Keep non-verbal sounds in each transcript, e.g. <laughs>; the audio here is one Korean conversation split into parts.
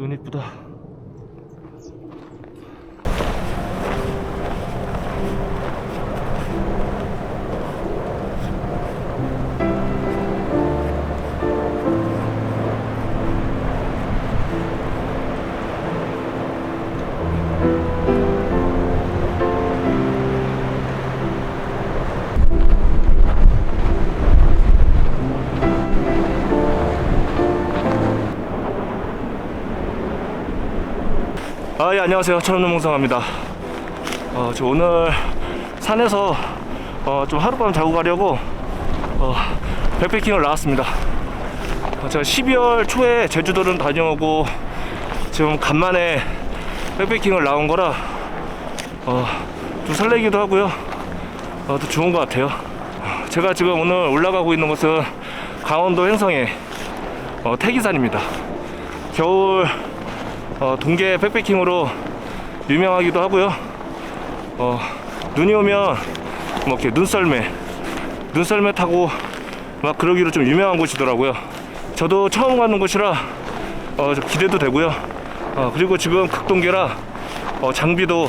눈 이쁘다. 안녕하세요. 천원농성합니다. 어, 저 오늘 산에서 어, 좀 하룻밤 자고 가려고 어, 백패킹을 나왔습니다. 어, 제가 12월 초에 제주도를 다녀오고 지금 간만에 백패킹을 나온 거라 어, 좀 설레기도 하고요. 어, 또 좋은 것 같아요. 제가 지금 오늘 올라가고 있는 곳은 강원도 횡성의 어, 태기산입니다. 겨울 어, 동계 백패킹으로 유명하기도 하고요. 어, 눈이 오면 뭐 이렇게 눈썰매, 눈썰매 타고 막 그러기로 좀 유명한 곳이더라고요. 저도 처음 가는 곳이라 어, 좀 기대도 되고요. 어, 그리고 지금 극동계라 어, 장비도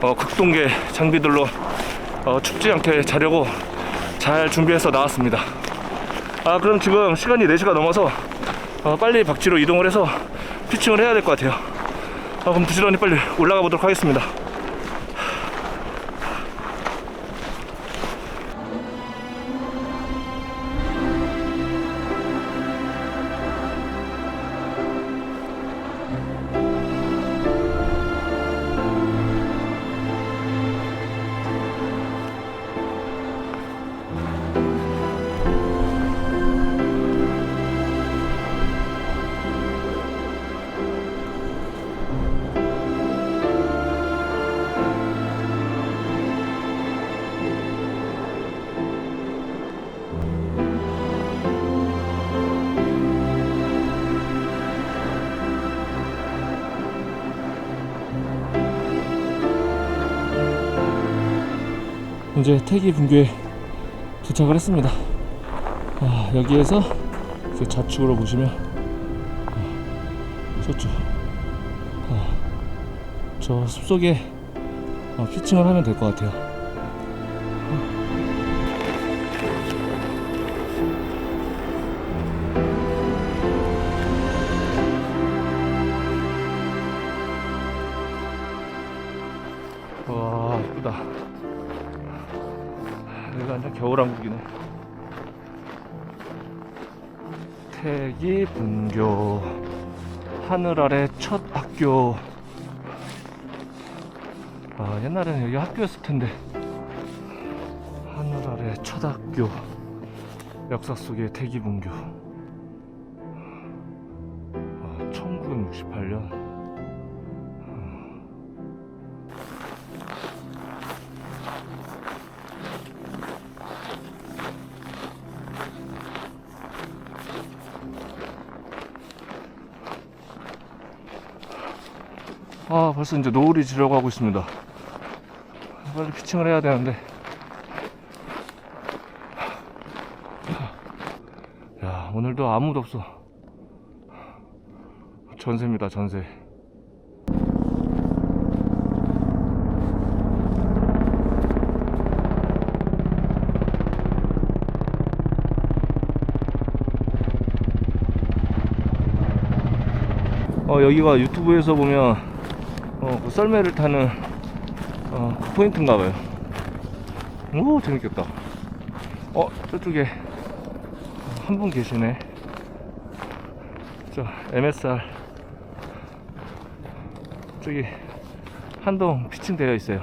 어, 극동계 장비들로 어, 춥지 않게 자려고 잘 준비해서 나왔습니다. 아 그럼 지금 시간이 4시가 넘어서 어, 빨리 박지로 이동을 해서 피칭을 해야 될 것 같아요. 아, 그럼 부지런히 빨리 올라가 보도록 하겠습니다. 이제 태기 분교에 도착을 했습니다. 아, 여기에서 좌측으로 보시면 아, 저쪽 아, 저 숲속에 어, 피칭을 하면 될 것 같아요. 와 이쁘다. 여기가 완전 겨울왕국이네. 태기 분교 하늘 아래 첫 학교. 아 옛날에는 여기 학교였을 텐데. 하늘 아래 첫 학교. 역사 속의 태기 분교. 아, 1968년. 벌써 이제 노을이 지려고 하고 있습니다. 빨리 피칭을 해야 되는데. 야 오늘도 아무도 없어. 전세입니다 전세. 어 여기가 유튜브에서 보면 어, 그 썰매를 타는 어, 그 포인트인가 봐요. 오, 재밌겠다. 어, 저쪽에 한 분 계시네. 저 MSR 저기 한동 피칭 되어 있어요.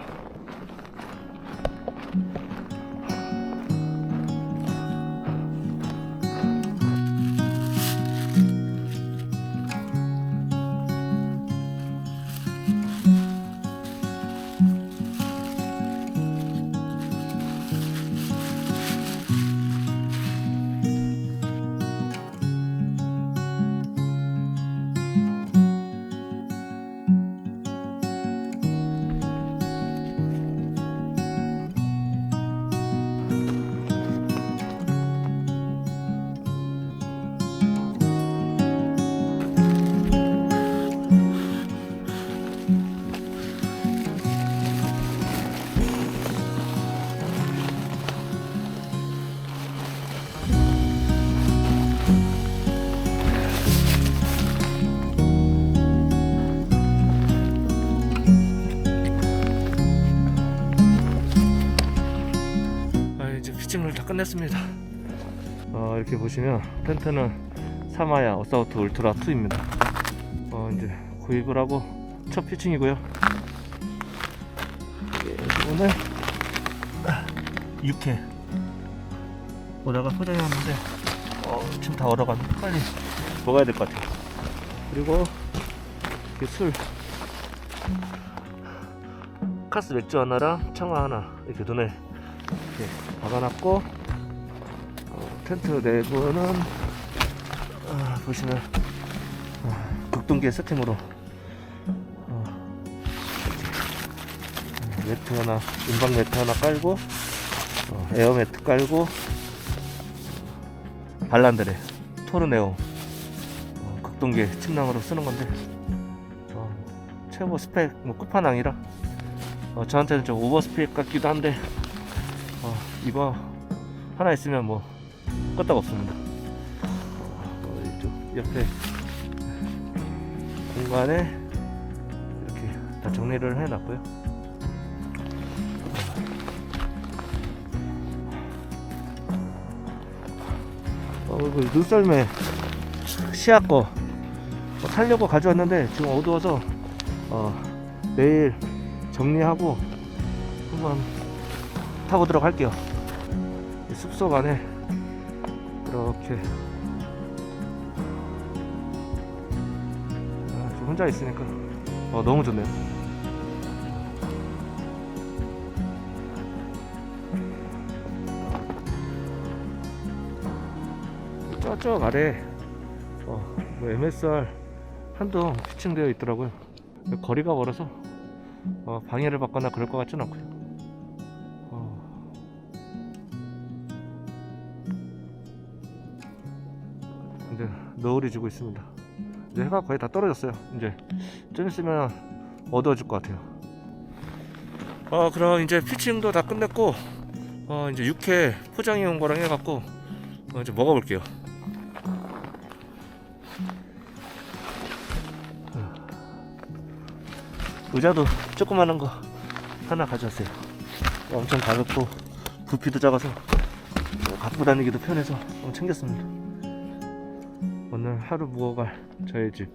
끝냈습니다. 어, 이렇게 보시면 텐트는 사마야 어사우트 울트라 2입니다. 어, 이제 구입을 하고 첫 피칭이고요. 예, 오늘 6회 오다가 포장해 왔는데 어, 지금 다 얼어가지고 빨리 먹어야 될 것 같아요. 그리고 술 카스 맥주 하나랑 청아 하나 이렇게 눈에 이렇게 박아놨고 어, 텐트 내부는 아, 보시면 아, 극동계 세팅으로 어, 매트 하나 인방 매트 하나 깔고 어, 에어 매트 깔고 발란드레 토르네오 어, 극동계 침낭으로 쓰는 건데 어, 최고 스펙 뭐 끝판왕이라 어, 저한테는 좀 오버 스펙 같기도 한데 어, 이거 하나 있으면 뭐 끄떡 없습니다. 어, 이쪽 옆에 공간에 이렇게 다 정리를 해놨고요. 어, 그 눈썰매 시야 거 어, 살려고 가져왔는데 지금 어두워서 어, 내일 정리하고 한번 타보도록 할게요. 이 숲속 안에 이렇게 아, 저 혼자 있으니까 어, 너무 좋네요. 저쪽 아래 어, 뭐 MSR 한동 피칭되어 있더라고요. 거리가 멀어서 어, 방해를 받거나 그럴 것 같진 않고요. 노을이 지고 있습니다. 이제 해가 거의 다 떨어졌어요. 이제 좀 있으면 어두워질 것 같아요. 어 그럼 이제 피칭도 다 끝냈고 어 이제 육회 포장해 온 거랑 해갖고 어, 이제 먹어볼게요. 의자도 조그마한 거 하나 가져왔어요. 엄청 가볍고 부피도 작아서 어, 갖고 다니기도 편해서 어, 챙겼습니다. 오늘 하루 묵어갈 저의 집.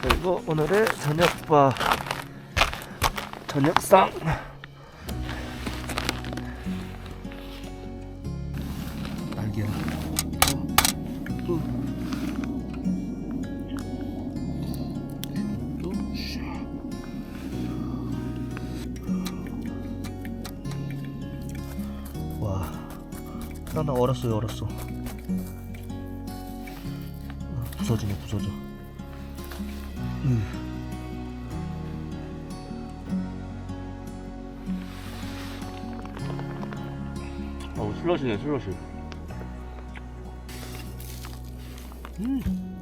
그리고 오늘의 저녁밥 저녁상 날개랑 또또 와, 하나 얼었어요, 얼었어. 부서지네, 부서져. 음. 어우, 슬러시네, 슬러시. 음.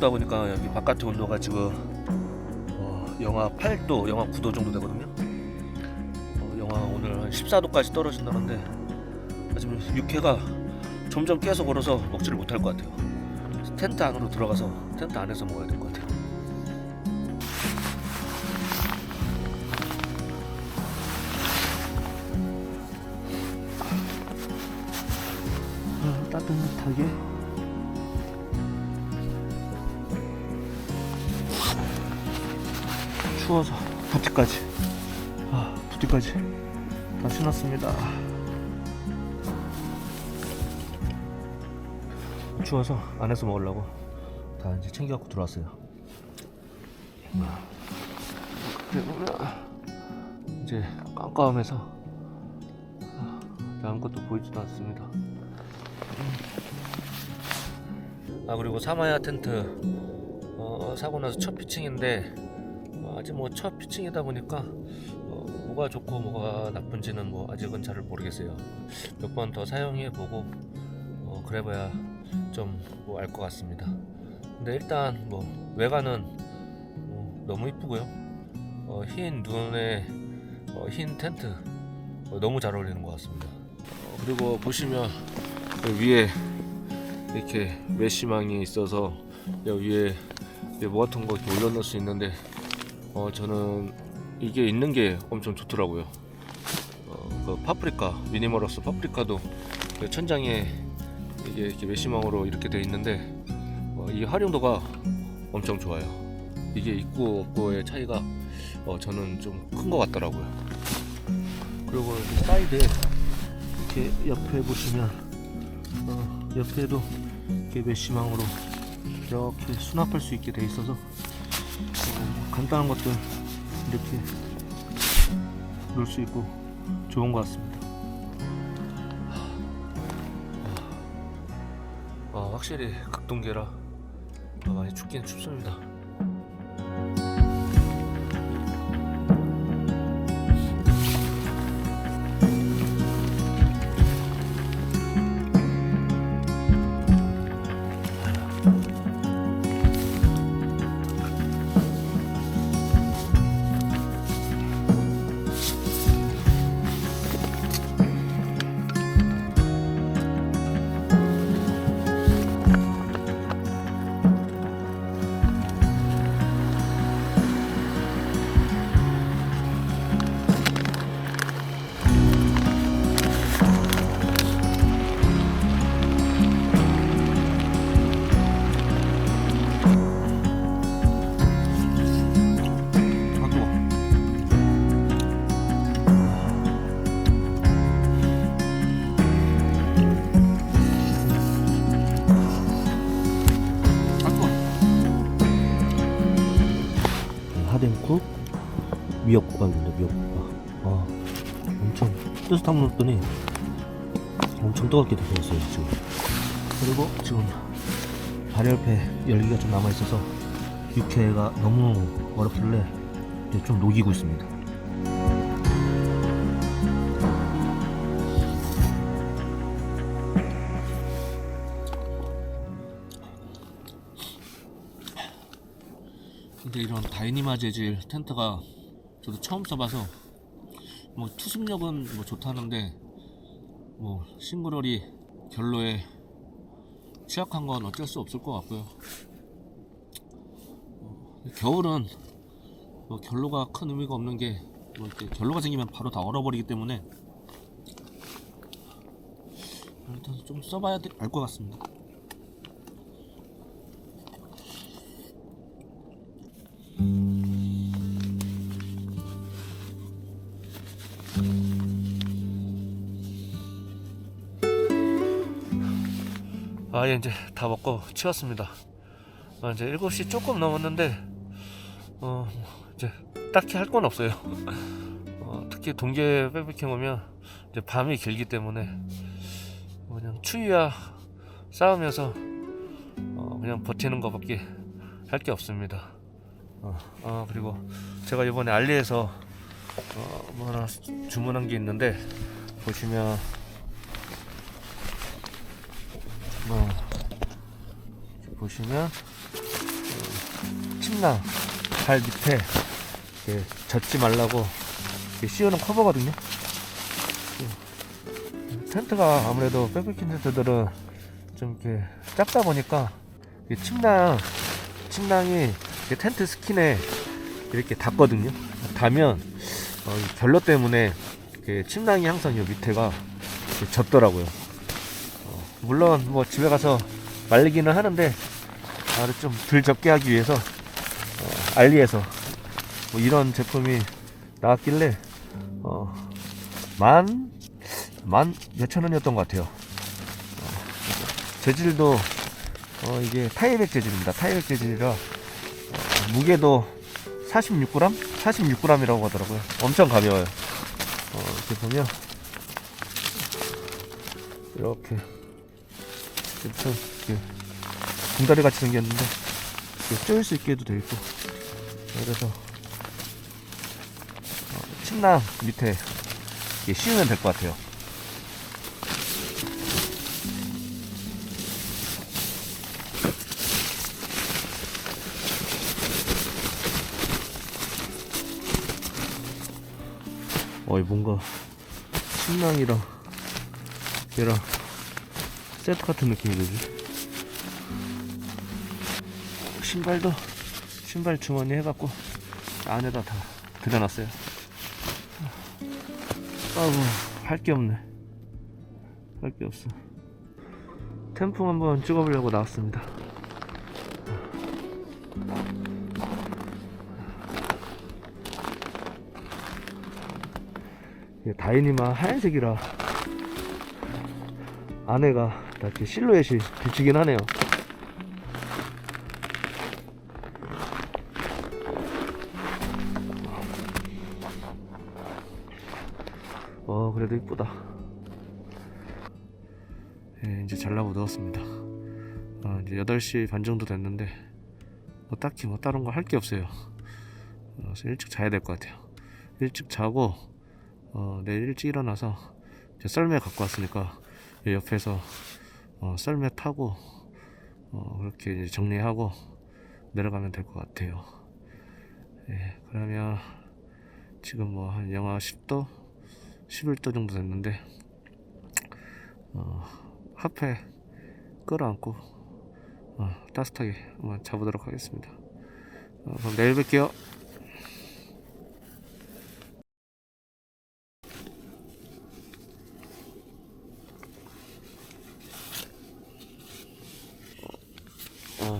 먹다 보니까 여기 바깥의 온도가 지금 어, 영하 8도, 영하 9도 정도 되거든요. 어, 영하 오늘 한 14도까지 떨어진다는데 지금 육회가 점점 계속 얼어서 먹지를 못할 것 같아요. 텐트 안으로 들어가서 텐트 안에서 먹어야 될 것 같아요. 아, 따뜻하게 추워서. 부티까지. 아 부티까지? 다 신었습니다. 추워서 안에서 먹으려고 다 이제 챙겨 갖고 들어왔어요. 그리고 이제 깜깜해서 아, 아무것도 보이지도 않습니다. 음. 아 그리고 사마야 텐트. 어, 사고 나서 첫 피칭인데 어, 아직 뭐 첫 피칭이다 보니까 어, 뭐가 좋고 뭐가 나쁜지는 뭐 아직은 잘 모르겠어요. 몇 번 더 사용해 보고 어, 그래봐야 좀 뭐 알 것 같습니다. 근데 일단 뭐 외관은 어, 너무 이쁘고요. 어, 흰 눈에 어, 흰 텐트 어, 너무 잘 어울리는 것 같습니다. 어, 그리고 보시면 여기 위에 이렇게 메시망이 있어서 여기 위에 뭐 같은 거 이렇게 올려놓을 수 있는데 어 저는 이게 있는 게 엄청 좋더라고요. 어, 그 파프리카 미니멀러스 파프리카도 그 천장에 이게 이렇게 메시망으로 이렇게 돼 있는데 어, 이 활용도가 엄청 좋아요. 이게 있고 없고의 차이가 어, 저는 좀 큰 것 같더라고요. 그리고 사이드에 이렇게 옆에 보시면 어, 옆에도 이렇게 메시망으로 이렇게 수납할 수 있게 돼 있어서 어, 간단한 것들 이렇게 놓을 수 있고 좋은 것 같습니다. 어, 확실히 극동계라 어, 많이 춥긴 춥습니다. 한번 넣었더니 엄청 뜨겁게 되었어요 지금. 그리고 지금 발열패 열기가 좀 남아 있어서 육회가 너무 어렵길래 이제 좀 녹이고 있습니다. 근데 이런 다이니마 재질 텐트가 저도 처음 써봐서 뭐 투습력은 뭐 좋다는데 뭐 싱글월이 결로에 취약한 건 어쩔 수 없을 것 같고요. 겨울은 뭐 결로가 큰 의미가 없는 게 뭐 결로가 생기면 바로 다 얼어버리기 때문에 일단 좀 써봐야 알 것 같습니다. 아, 예, 이제 다 먹고 치웠습니다. 아, 이제 7시 조금 넘었는데, 어, 이제 딱히 할 건 없어요. <laughs> 어, 특히 동계 백패킹 오면 이제 밤이 길기 때문에 그냥 추위와 싸우면서 어, 그냥 버티는 것밖에 할 게 없습니다. 어, 어, 그리고 제가 이번에 알리에서 어, 뭐 하나 주문한 게 있는데 보시면 뭐 보시면 어, 침낭 발 밑에 이렇게 젖지 말라고 이렇게 씌우는 커버거든요. 음, 텐트가 아무래도 백패킹 텐트들은 좀 이렇게 작다 보니까 이 침낭 침낭이 텐트 스킨에 이렇게 닿거든요. 닿으면 어, 이 결로 때문에 침낭이 항상 이 밑에가 젖더라고요. 어, 물론 뭐 집에 가서 말리기는 하는데 아, 좀덜 젖게 하기 위해서 어, 알리에서 뭐 이런 제품이 나왔길래 어, 만, 만 몇천 원이었던 것 같아요. 어, 재질도 어, 이게 타이백 재질입니다. 타이백 재질이라 어, 무게도 46g? 46g이라고 하더라고요. 엄청 가벼워요. 어, 이렇게 보면 이렇게 엄청 이렇게 봉다리 같이 생겼는데 이렇게 조일 수 있게 해도 돼 있고 그래서 어, 침낭 밑에 이게 씌우면 될 것 같아요. 어이 뭔가 침낭이랑 얘랑 세트 같은 느낌이 들지? 신발도 신발 주머니 해갖고 안에다 다 들여놨어요. 아이고 할게 없네. 할 게 없어. 템풍 한번 찍어보려고 나왔습니다. 다이니만 하얀색이라 안에가 다 이렇게 실루엣이 비치긴 하네요. 어 그래도 이쁘다. 예, 이제 잘라고 누웠습니다. 어, 이제 8시 반 정도 됐는데 뭐 딱히 뭐 다른 거 할 게 없어요. 어, 그래서 일찍 자야 될 것 같아요. 일찍 자고 어, 내일 일찍 일어나서 썰매 갖고 왔으니까 이 옆에서 어, 썰매 타고 어, 그렇게 정리하고 내려가면 될 것 같아요 예, 그러면 지금 뭐 한 영하 10도 11도 정도 됐는데 어, 핫팩 끌어안고 어, 따뜻하게 한번 자보도록 하겠습니다. 어, 그럼 내일 뵐게요.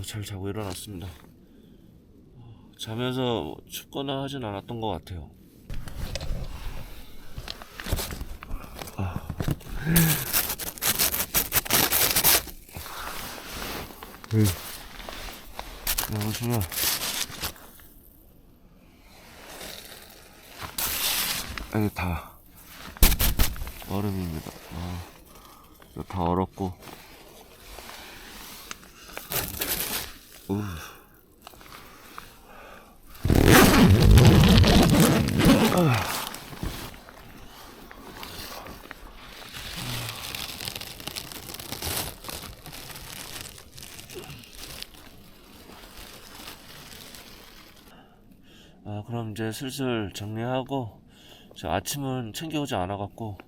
어, 잘 자고 일어났습니다. 어, 자면서 춥거나 하진 않았던 것 같아요. 네, 보시면 여기 다 얼음입니다. 아, 다 얼었고. 우. 아, 그럼 이제 슬슬 정리하고 저 아침은 챙겨오지 않아갖고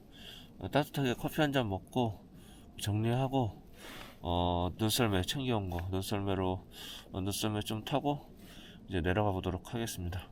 어, 따뜻하게 커피 한 잔 먹고 정리하고 어, 눈썰매 챙겨온 거 눈썰매로 어, 눈썰매 좀 타고 이제 내려가 보도록 하겠습니다.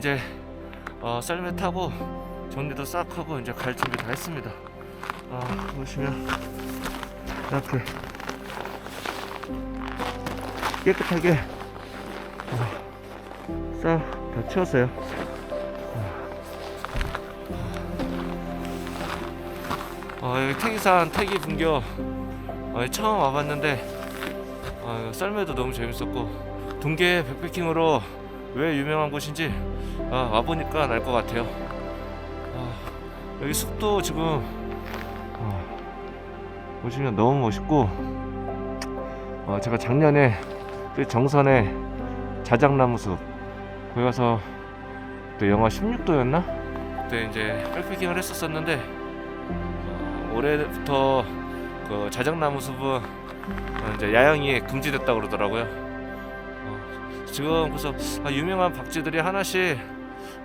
이제 어, 썰매 타고 정리도 싹 하고 이제 갈 준비 다 했습니다. 아, 보시면 이렇게 깨끗하게 어, 싹다 치웠어요. 어, 여기 태기산 태기 분교 어, 처음 와봤는데 어, 썰매도 너무 재밌었고 동계 백패킹으로 왜 유명한 곳인지 아, 와보니까 알 것 같아요. 아, 여기 숲도 지금 어, 보시면 너무 멋있고 어, 제가 작년에 그 정선에 자작나무 숲 거기 가서 또 영하 16도였나? 그때 이제 백패킹을 했었었는데 어, 올해부터 그 자작나무 숲은 어, 이제 야영이 금지됐다 그러더라고요. 어, 지금 그래서 아, 유명한 박쥐들이 하나씩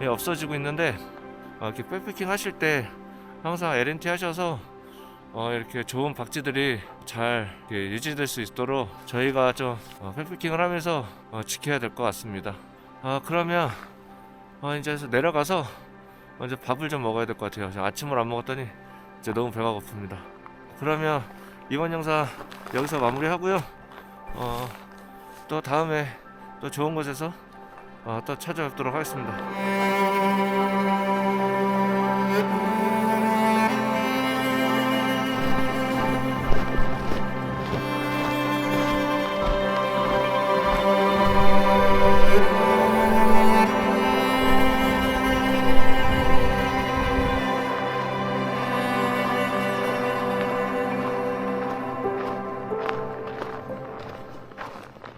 예, 없어지고 있는데 어, 이렇게 백패킹 하실 때 항상 LNT 하셔서 어, 이렇게 좋은 박쥐들이 잘 유지될 수 있도록 저희가 좀 어, 백패킹을 하면서 어, 지켜야 될 것 같습니다. 아 그러면 어, 이제 내려가서 먼저 밥을 좀 먹어야 될 것 같아요. 아침을 안 먹었더니 이제 너무 배가 고픕니다. 그러면 이번 영상 여기서 마무리하고요. 어, 또 다음에 또 좋은 곳에서 어, 또 찾아뵙도록 하겠습니다.